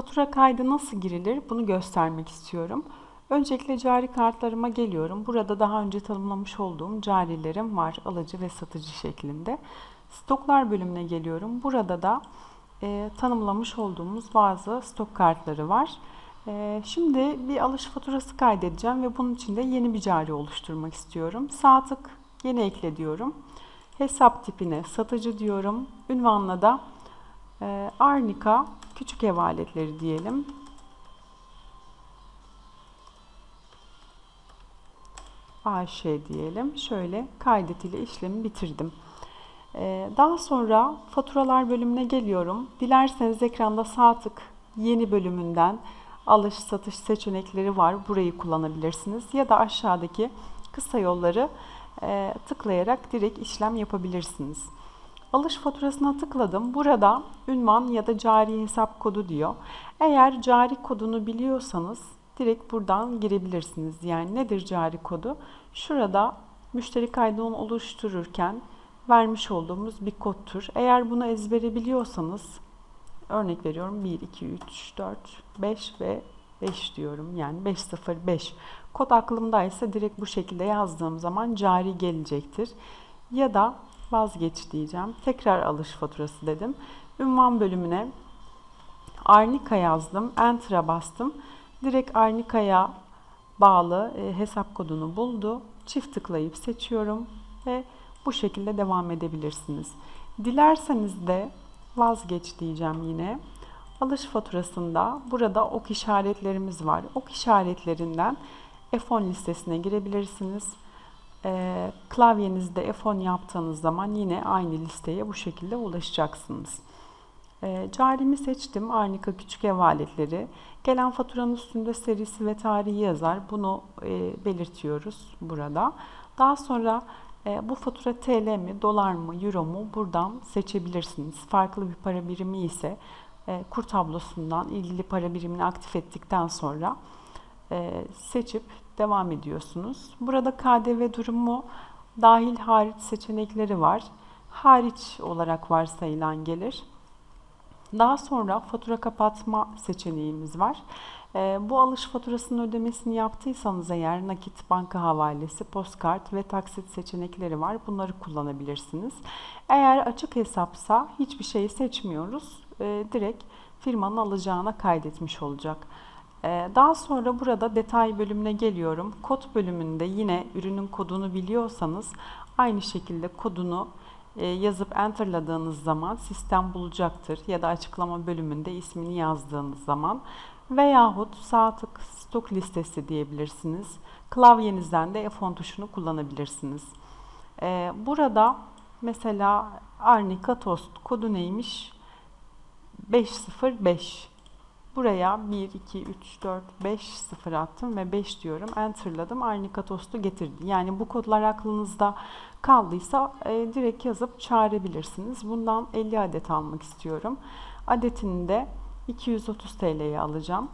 Fatura kaydı nasıl girilir bunu göstermek istiyorum. Öncelikle cari kartlarıma geliyorum. Burada daha önce tanımlamış olduğum carilerim var alıcı ve satıcı şeklinde. Stoklar bölümüne geliyorum. Burada da e, tanımlamış olduğumuz bazı stok kartları var. E, şimdi bir alış faturası kaydedeceğim ve bunun için de yeni bir cari oluşturmak istiyorum. Sağ tık yeni ekle diyorum. Hesap tipine satıcı diyorum. Ünvanla da e, Arnika küçük ev aletleri diyelim. AŞ diyelim. Şöyle kaydet ile işlemi bitirdim. Ee, daha sonra faturalar bölümüne geliyorum. Dilerseniz ekranda sağ tık yeni bölümünden alış satış seçenekleri var. Burayı kullanabilirsiniz. Ya da aşağıdaki kısa yolları e, tıklayarak direkt işlem yapabilirsiniz. Alış faturasına tıkladım. Burada ünvan ya da cari hesap kodu diyor. Eğer cari kodunu biliyorsanız direkt buradan girebilirsiniz. Yani nedir cari kodu? Şurada müşteri kaydını oluştururken vermiş olduğumuz bir kodtur. Eğer bunu ezbere biliyorsanız örnek veriyorum 1, 2, 3, 4, 5 ve 5 diyorum. Yani 505. Kod aklımdaysa direkt bu şekilde yazdığım zaman cari gelecektir. Ya da vazgeç diyeceğim. Tekrar alış faturası dedim. Ünvan bölümüne Arnika yazdım. Enter'a bastım. Direkt Arnika'ya bağlı e, hesap kodunu buldu. Çift tıklayıp seçiyorum ve bu şekilde devam edebilirsiniz. Dilerseniz de vazgeç diyeceğim yine. Alış faturasında burada ok işaretlerimiz var. Ok işaretlerinden F10 listesine girebilirsiniz. E, klavyenizde F10 yaptığınız zaman yine aynı listeye bu şekilde ulaşacaksınız. E, carimi seçtim. Arnika küçük ev aletleri. Gelen faturanın üstünde serisi ve tarihi yazar. Bunu e, belirtiyoruz burada. Daha sonra e, bu fatura TL mi, dolar mı, euro mu buradan seçebilirsiniz. Farklı bir para birimi ise e, kur tablosundan ilgili para birimini aktif ettikten sonra e, seçip devam ediyorsunuz. Burada KDV durumu dahil hariç seçenekleri var. Hariç olarak varsayılan gelir. Daha sonra fatura kapatma seçeneğimiz var. E, bu alış faturasının ödemesini yaptıysanız eğer nakit, banka havalesi, postkart ve taksit seçenekleri var. Bunları kullanabilirsiniz. Eğer açık hesapsa hiçbir şeyi seçmiyoruz. E, direkt firmanın alacağına kaydetmiş olacak. E, daha sonra burada detay bölümüne geliyorum. Kod bölümünde yine ürünün kodunu biliyorsanız aynı şekilde kodunu e, yazıp enterladığınız zaman sistem bulacaktır. Ya da açıklama bölümünde ismini yazdığınız zaman veyahut sağ tık stok listesi diyebilirsiniz. Klavyenizden de F10 tuşunu kullanabilirsiniz. E, burada mesela Arnika Toast kodu neymiş? 505 Buraya 1, 2, 3, 4, 5 sıfır attım ve 5 diyorum. Enter'ladım. Arnika Toast'u getirdi. Yani bu kodlar aklınızda kaldıysa e, direkt yazıp çağırabilirsiniz. Bundan 50 adet almak istiyorum. Adetini de 230 TL'ye alacağım.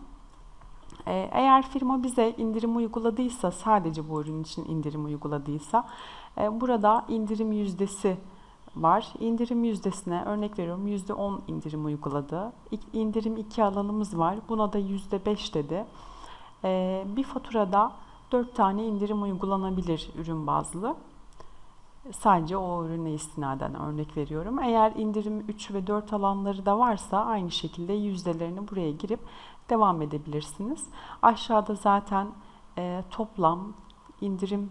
E, eğer firma bize indirim uyguladıysa, sadece bu ürün için indirim uyguladıysa, e, burada indirim yüzdesi var. İndirim yüzdesine örnek veriyorum %10 indirim uyguladı. İndirim 2 alanımız var. Buna da %5 dedi. Ee, bir faturada 4 tane indirim uygulanabilir ürün bazlı. Sadece o ürüne istinaden örnek veriyorum. Eğer indirim 3 ve 4 alanları da varsa aynı şekilde yüzdelerini buraya girip devam edebilirsiniz. Aşağıda zaten e, toplam indirim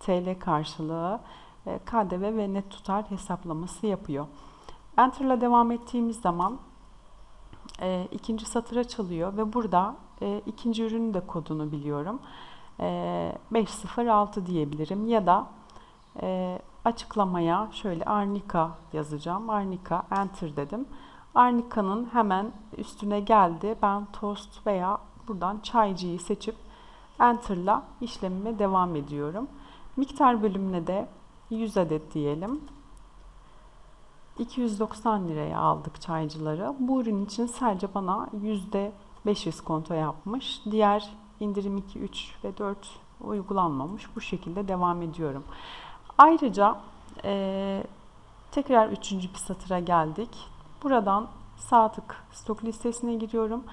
TL karşılığı KDV ve net tutar hesaplaması yapıyor. Enter'la devam ettiğimiz zaman e, ikinci satır açılıyor ve burada e, ikinci ürünün de kodunu biliyorum. E, 506 diyebilirim ya da e, açıklamaya şöyle Arnika yazacağım. Arnika Enter dedim. Arnika'nın hemen üstüne geldi. Ben tost veya buradan çaycıyı seçip Enter'la işlemime devam ediyorum. Miktar bölümüne de 100 adet diyelim. 290 liraya aldık çaycıları. Bu ürün için sadece bana %500 konto yapmış. Diğer indirim 2, 3 ve 4 uygulanmamış. Bu şekilde devam ediyorum. Ayrıca e, tekrar üçüncü bir satıra geldik. Buradan Sağ tık stok listesine giriyorum.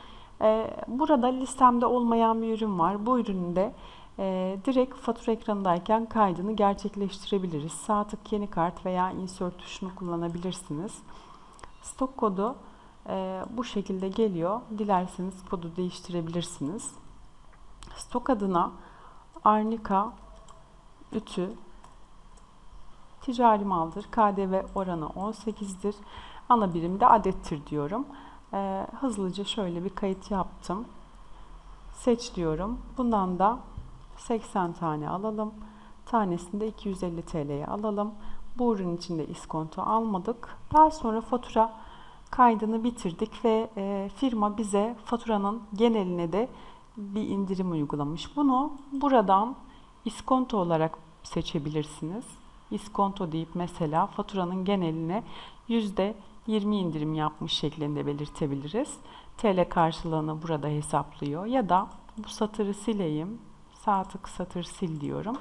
Ee, burada listemde olmayan bir ürün var. Bu ürünün de e, direkt fatura ekranındayken kaydını gerçekleştirebiliriz. Sağ tık yeni kart veya insert tuşunu kullanabilirsiniz. Stok kodu e, bu şekilde geliyor. Dilerseniz kodu değiştirebilirsiniz. Stok adına Arnika ütü ticari maldır. KDV oranı 18'dir. Ana birimde adettir diyorum. Ee, hızlıca şöyle bir kayıt yaptım. Seç diyorum. Bundan da 80 tane alalım. Tanesini de 250 TL'ye alalım. Bu ürün içinde iskonto almadık. Daha sonra fatura kaydını bitirdik ve e, firma bize faturanın geneline de bir indirim uygulamış. Bunu buradan iskonto olarak seçebilirsiniz. İskonto deyip mesela faturanın geneline yüzde 20 indirim yapmış şeklinde belirtebiliriz. TL karşılığını burada hesaplıyor ya da bu satırı sileyim. Sağ tık satır sil diyorum.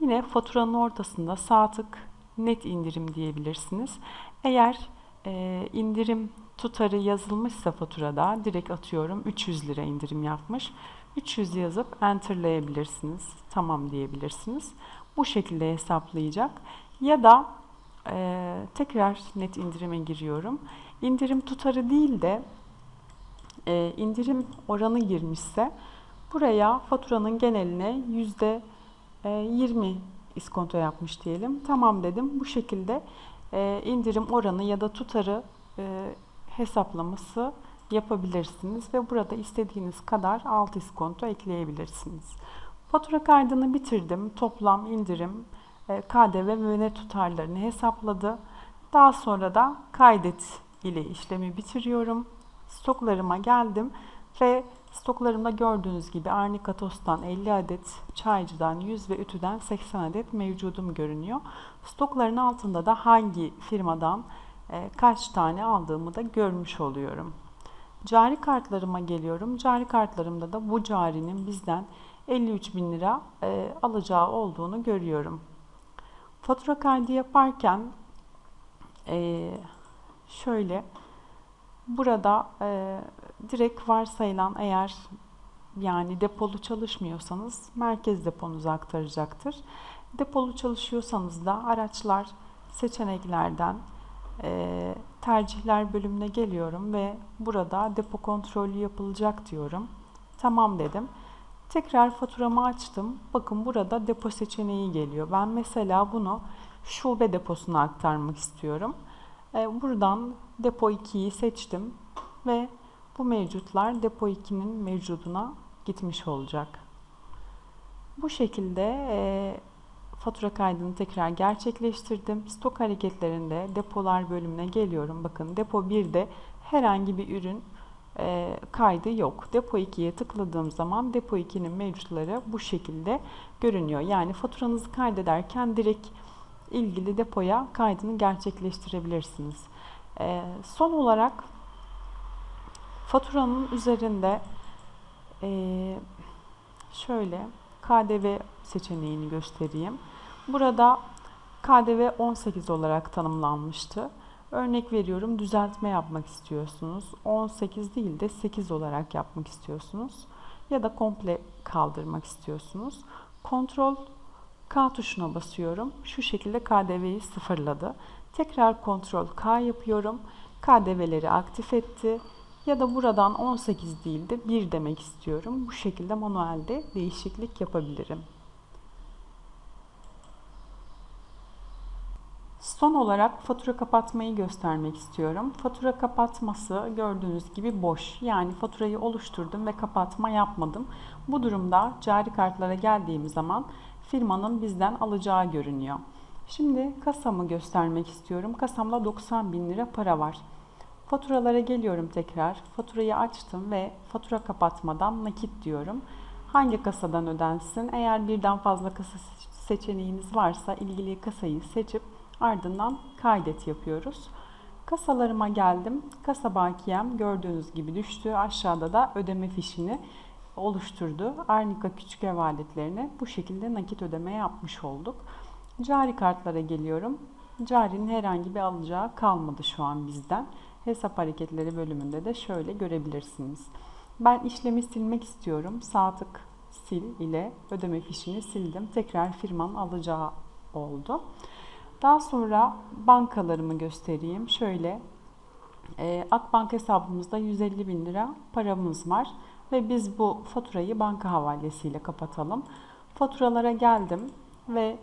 Yine faturanın ortasında sağ tık net indirim diyebilirsiniz. Eğer e, indirim tutarı yazılmışsa faturada direkt atıyorum 300 lira indirim yapmış. 300 yazıp enterlayabilirsiniz. Tamam diyebilirsiniz. Bu şekilde hesaplayacak. Ya da e, tekrar net indirime giriyorum. İndirim tutarı değil de e, indirim oranı girmişse buraya faturanın geneline yüzde 20 iskonto yapmış diyelim. Tamam dedim. Bu şekilde e, indirim oranı ya da tutarı e, hesaplaması yapabilirsiniz ve burada istediğiniz kadar alt iskonto ekleyebilirsiniz. Fatura kaydını bitirdim. Toplam indirim, e, KDV ve net tutarlarını hesapladı. Daha sonra da kaydet ile işlemi bitiriyorum. Stoklarıma geldim ve stoklarımda gördüğünüz gibi Arnika Tost'tan 50 adet, Çaycı'dan 100 ve Ütü'den 80 adet mevcudum görünüyor. Stokların altında da hangi firmadan e, kaç tane aldığımı da görmüş oluyorum. Cari kartlarıma geliyorum. Cari kartlarımda da bu carinin bizden 53 bin lira e, alacağı olduğunu görüyorum. Fatura kaydı yaparken e, şöyle burada e, direkt varsayılan eğer yani depolu çalışmıyorsanız merkez deponuza aktaracaktır. Depolu çalışıyorsanız da araçlar seçeneklerden e, tercihler bölümüne geliyorum ve burada depo kontrolü yapılacak diyorum. Tamam dedim. Tekrar faturamı açtım. Bakın burada depo seçeneği geliyor. Ben mesela bunu şube deposuna aktarmak istiyorum. E, buradan depo 2'yi seçtim ve bu mevcutlar depo 2'nin mevcuduna gitmiş olacak. Bu şekilde e, fatura kaydını tekrar gerçekleştirdim. Stok hareketlerinde depolar bölümüne geliyorum. Bakın depo 1'de herhangi bir ürün e, kaydı yok. Depo 2'ye tıkladığım zaman depo 2'nin mevcutları bu şekilde görünüyor. Yani faturanızı kaydederken direkt ilgili depoya kaydını gerçekleştirebilirsiniz. E, son olarak faturanın üzerinde e, şöyle KDV seçeneğini göstereyim. Burada KDV 18 olarak tanımlanmıştı. Örnek veriyorum düzeltme yapmak istiyorsunuz. 18 değil de 8 olarak yapmak istiyorsunuz. Ya da komple kaldırmak istiyorsunuz. Kontrol K tuşuna basıyorum. Şu şekilde KDV'yi sıfırladı. Tekrar kontrol K yapıyorum. KDV'leri aktif etti. Ya da buradan 18 değil de 1 demek istiyorum. Bu şekilde manuelde değişiklik yapabilirim. Son olarak fatura kapatmayı göstermek istiyorum. Fatura kapatması gördüğünüz gibi boş. Yani faturayı oluşturdum ve kapatma yapmadım. Bu durumda cari kartlara geldiğim zaman firmanın bizden alacağı görünüyor. Şimdi kasamı göstermek istiyorum. Kasamda 90 bin lira para var. Faturalara geliyorum tekrar. Faturayı açtım ve fatura kapatmadan nakit diyorum. Hangi kasadan ödensin? Eğer birden fazla kasa seçeneğiniz varsa ilgili kasayı seçip ardından kaydet yapıyoruz. Kasalarıma geldim. Kasa bakiyem gördüğünüz gibi düştü. Aşağıda da ödeme fişini oluşturdu. Arnika küçük ev aletlerine bu şekilde nakit ödeme yapmış olduk. Cari kartlara geliyorum. Carinin herhangi bir alacağı kalmadı şu an bizden hesap hareketleri bölümünde de şöyle görebilirsiniz. Ben işlemi silmek istiyorum. Sağ tık sil ile ödeme fişini sildim. Tekrar firmanın alacağı oldu. Daha sonra bankalarımı göstereyim. Şöyle e, Akbank hesabımızda 150 bin lira paramız var ve biz bu faturayı banka havalesiyle kapatalım. Faturalara geldim ve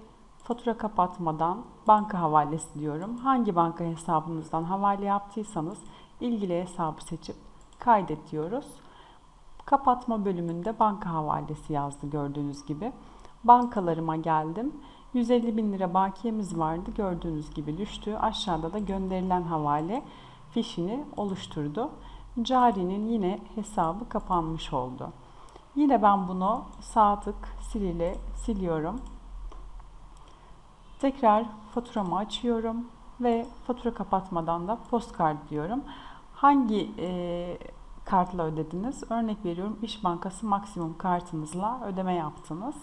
fatura kapatmadan banka havalesi diyorum. Hangi banka hesabınızdan havale yaptıysanız ilgili hesabı seçip kaydet diyoruz. Kapatma bölümünde banka havalesi yazdı gördüğünüz gibi. Bankalarıma geldim. 150 bin lira bakiyemiz vardı gördüğünüz gibi düştü. Aşağıda da gönderilen havale fişini oluşturdu. Cari'nin yine hesabı kapanmış oldu. Yine ben bunu sağ tık sil ile siliyorum. Tekrar faturamı açıyorum ve fatura kapatmadan da postkart diyorum. Hangi e, kartla ödediniz? Örnek veriyorum İş Bankası maksimum kartınızla ödeme yaptınız.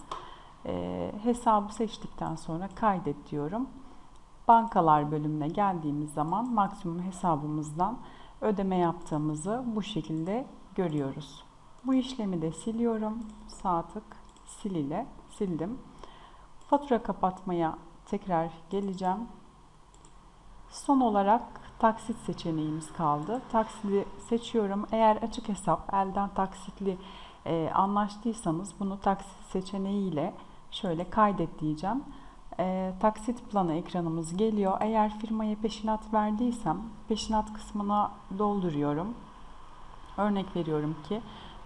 E, hesabı seçtikten sonra kaydet diyorum. Bankalar bölümüne geldiğimiz zaman maksimum hesabımızdan ödeme yaptığımızı bu şekilde görüyoruz. Bu işlemi de siliyorum. Sağ tık sil ile sildim. Fatura kapatmaya tekrar geleceğim. Son olarak taksit seçeneğimiz kaldı. Taksidi seçiyorum. Eğer açık hesap elden taksitli e, anlaştıysanız bunu taksit seçeneğiyle şöyle kaydet diyeceğim. E, taksit planı ekranımız geliyor. Eğer firmaya peşinat verdiysem peşinat kısmına dolduruyorum. Örnek veriyorum ki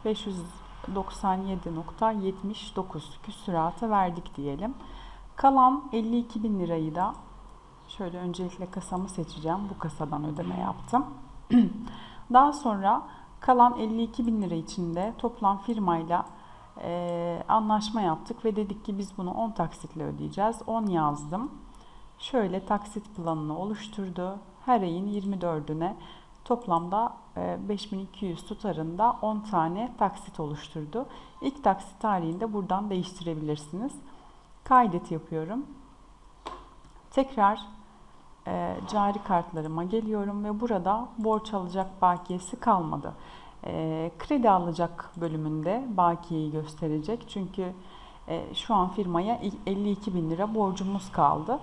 597.79 küsuratı verdik diyelim. Kalan 52 bin lirayı da şöyle öncelikle kasamı seçeceğim. Bu kasadan ödeme yaptım. Daha sonra kalan 52 bin lira içinde toplam firmayla e, anlaşma yaptık ve dedik ki biz bunu 10 taksitle ödeyeceğiz. 10 yazdım. Şöyle taksit planını oluşturdu. Her ayın 24'üne toplamda 5200 e, tutarında 10 tane taksit oluşturdu. İlk taksit tarihini de buradan değiştirebilirsiniz. Kaydet yapıyorum. Tekrar e, cari kartlarıma geliyorum ve burada borç alacak bakiyesi kalmadı. E, kredi alacak bölümünde bakiyeyi gösterecek. Çünkü e, şu an firmaya 52 bin lira borcumuz kaldı.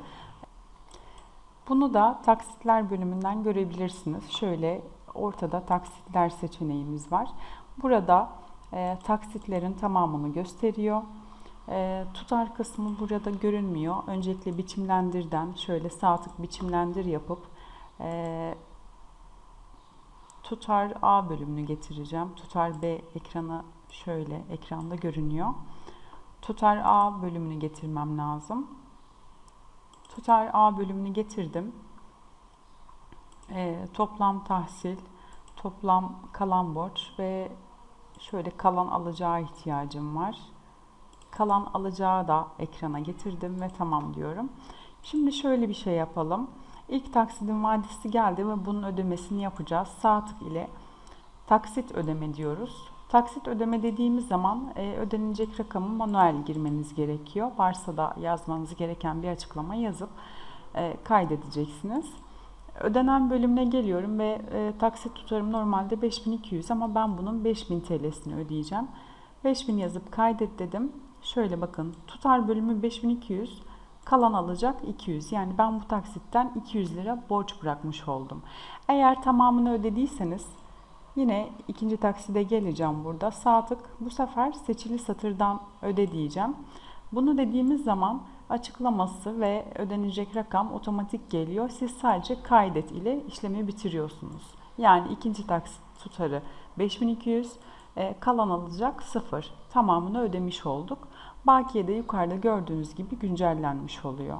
Bunu da taksitler bölümünden görebilirsiniz. Şöyle ortada taksitler seçeneğimiz var. Burada e, taksitlerin tamamını gösteriyor. E, tutar kısmı burada görünmüyor. Öncelikle biçimlendirden şöyle sağ tık biçimlendir yapıp e, tutar A bölümünü getireceğim. Tutar B ekranı şöyle ekranda görünüyor. Tutar A bölümünü getirmem lazım. Tutar A bölümünü getirdim. E, toplam tahsil, toplam kalan borç ve şöyle kalan alacağı ihtiyacım var. Kalan alacağı da ekrana getirdim ve tamam diyorum. Şimdi şöyle bir şey yapalım. İlk taksidin vadesi geldi ve bunun ödemesini yapacağız. Sağ ile taksit ödeme diyoruz. Taksit ödeme dediğimiz zaman e, ödenecek rakamı manuel girmeniz gerekiyor. Varsa da yazmanız gereken bir açıklama yazıp e, kaydedeceksiniz. Ödenen bölümüne geliyorum ve e, taksit tutarım normalde 5200 ama ben bunun 5000 TL'sini ödeyeceğim. 5000 yazıp kaydet dedim. Şöyle bakın tutar bölümü 5200 kalan alacak 200. Yani ben bu taksitten 200 lira borç bırakmış oldum. Eğer tamamını ödediyseniz Yine ikinci takside geleceğim burada. Sağ bu sefer seçili satırdan öde diyeceğim. Bunu dediğimiz zaman açıklaması ve ödenecek rakam otomatik geliyor. Siz sadece kaydet ile işlemi bitiriyorsunuz. Yani ikinci taksit tutarı 5200, e, kalan alacak 0. Tamamını ödemiş olduk. Bakiye de yukarıda gördüğünüz gibi güncellenmiş oluyor.